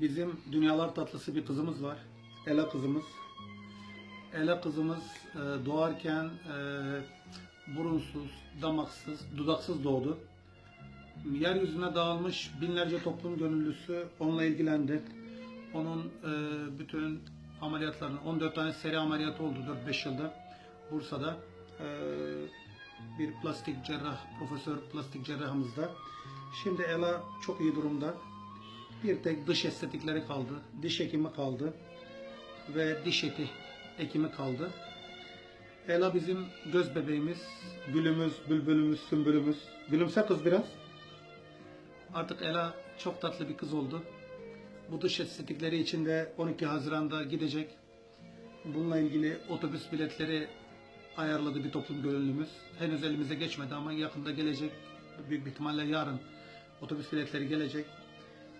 Bizim dünyalar tatlısı bir kızımız var. Ela kızımız. Ela kızımız e, doğarken e, burunsuz, damaksız, dudaksız doğdu. Yeryüzüne dağılmış binlerce toplum gönüllüsü onunla ilgilendi. Onun e, bütün ameliyatlarını, 14 tane seri ameliyatı oldu 4-5 yılda Bursa'da. Bir plastik cerrah, profesör plastik cerrahımızda. Şimdi Ela çok iyi durumda. Bir tek dış estetikleri kaldı, diş hekimi kaldı ve diş eti ekimi kaldı. Ela bizim göz bebeğimiz, gülümüz, bülbülümüz, sümbülümüz. Gülümse kız biraz. Artık Ela çok tatlı bir kız oldu. Bu dış estetikleri için de 12 Haziran'da gidecek. Bununla ilgili otobüs biletleri ayarladı bir toplum gönüllümüz. Henüz elimize geçmedi ama yakında gelecek. Büyük bir ihtimalle yarın otobüs biletleri gelecek.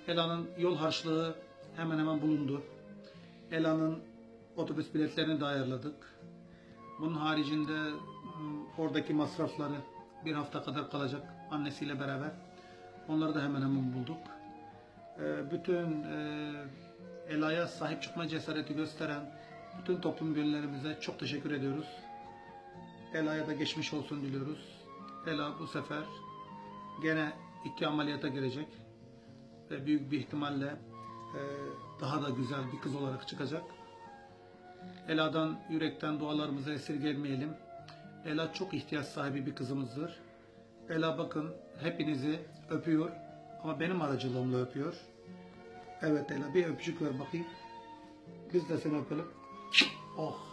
Ela'nın yol harçlığı hemen hemen bulundu. Ela'nın otobüs biletlerini de ayarladık. Bunun haricinde m, oradaki masrafları bir hafta kadar kalacak annesiyle beraber. Onları da hemen hemen bulduk. Ee, Bütün e, Ela'ya sahip çıkma cesareti gösteren bütün toplum gönüllerimize çok teşekkür ediyoruz. Ela'ya da geçmiş olsun diliyoruz. Ela bu sefer gene iki ameliyata girecek ve büyük bir ihtimalle e, daha da güzel bir kız olarak çıkacak. Ela'dan yürekten dualarımızı esirgemeyelim. Ela çok ihtiyaç sahibi bir kızımızdır. Ela bakın hepinizi öpüyor ama benim aracılığımla öpüyor. Evet Ela bir öpücük ver bakayım. Biz de seni öpelim. Oh